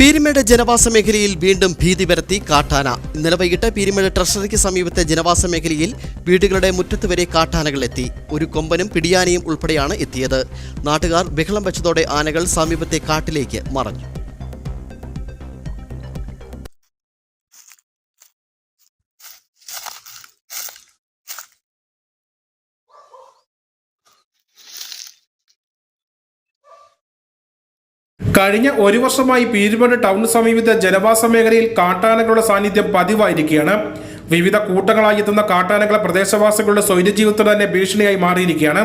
പീരിമേട് ജനവാസ മേഖലയിൽ വീണ്ടും ഭീതി പരത്തി കാട്ടാന. ഇന്നലെ വൈകിട്ട് പീരിമേട് ട്രഷറിക്ക് സമീപത്തെ ജനവാസ മേഖലയിൽ വീടുകളുടെ മുറ്റത്ത് വരെ കാട്ടാനകൾ എത്തി. ഒരു കൊമ്പനും പിടിയാനയും ഉൾപ്പെടെയാണ് എത്തിയത്. നാട്ടുകാർ ബഹളം വെച്ചതോടെ ആനകൾ സമീപത്തെ കാട്ടിലേക്ക് മറഞ്ഞു. കഴിഞ്ഞ ഒരു വർഷമായി പീരുമേട് ടൗൺ സമീപത്തെ ജനവാസ മേഖലയിൽ കാട്ടാനകളുടെ സാന്നിധ്യം പതിവായിരിക്കുകയാണ്. വിവിധ കൂട്ടങ്ങളായി എത്തുന്ന കാട്ടാനകളെ പ്രദേശവാസികളുടെ സ്വൈര്യജീവിതത്തിന് തന്നെ ഭീഷണിയായി മാറിയിരിക്കുകയാണ്.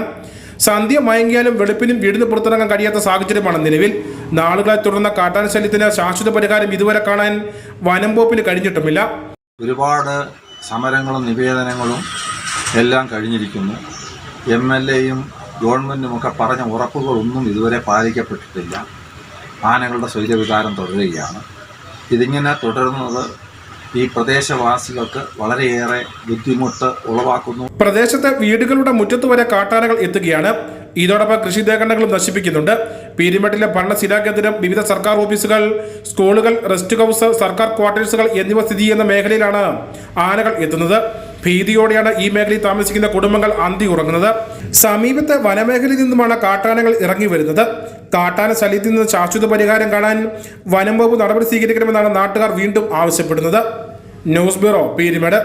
സന്ധ്യ മയങ്ങിയാലും വെളുപ്പിനും വീടിന് പുറത്തിറങ്ങാൻ കഴിയാത്ത സാഹചര്യമാണ് നിലവിൽ. നാളുകളെ തുടർന്ന കാട്ടാന ശല്യത്തിന് ശാശ്വത പരിഹാരം ഇതുവരെ കാണാൻ വനം വകുപ്പിന് കഴിഞ്ഞിട്ടുമില്ല. ഒരുപാട് സമരങ്ങളും നിവേദനങ്ങളും എല്ലാം കഴിഞ്ഞിരിക്കുന്നു. എം എൽ എയും ഗവൺമെന്റുമൊക്കെ പറഞ്ഞ ഉറപ്പുകളൊന്നും ഇതുവരെ പാലിക്കപ്പെട്ടിട്ടില്ല. ആനകളുടെ ശൈലവികാരം തുടരുകയാണ്. ഇതിങ്ങനെ തുടരുന്നത് ഈ പ്രദേശവാസികൾക്ക് വളരെയേറെ ബുദ്ധിമുട്ട് ഉളവാക്കുന്നു. പ്രദേശത്തെ വീടുകളുടെ മുറ്റത്ത് വരെ കാട്ടാനകൾ എത്തുകയാണ്. ഇതോടൊപ്പം കൃഷിദേഹണ്ഡങ്ങളും നശിപ്പിക്കുന്നുണ്ട്. പീരിമേട്ടിലെ ഭരണശിലാ കേന്ദ്രം വിവിധ സർക്കാർ ഓഫീസുകൾ സ്കൂളുകൾ റെസ്റ്റ് ഹൗസ് സർക്കാർ ക്വാർട്ടേഴ്സുകൾ എന്നിവ സ്ഥിതി ചെയ്യുന്ന മേഖലയിലാണ് ആനകൾ എത്തുന്നത്. ഭീതിയോടെയാണ് ഈ മേഖലയിൽ താമസിക്കുന്ന കുടുംബങ്ങൾ അന്തി ഉറങ്ങുന്നത്. സമീപത്തെ വനമേഖലയിൽ നിന്നുമാണ് കാട്ടാനകൾ ഇറങ്ങി വരുന്നത്. കാട്ടാന ശല്യത്തിൽ നിന്ന് ശാശ്വത പരിഹാരം കാണാൻ വനം വകുപ്പ് നടപടി സ്വീകരിക്കണമെന്നാണ് നാട്ടുകാർ വീണ്ടും ആവശ്യപ്പെടുന്നത്. News bureau Peermade.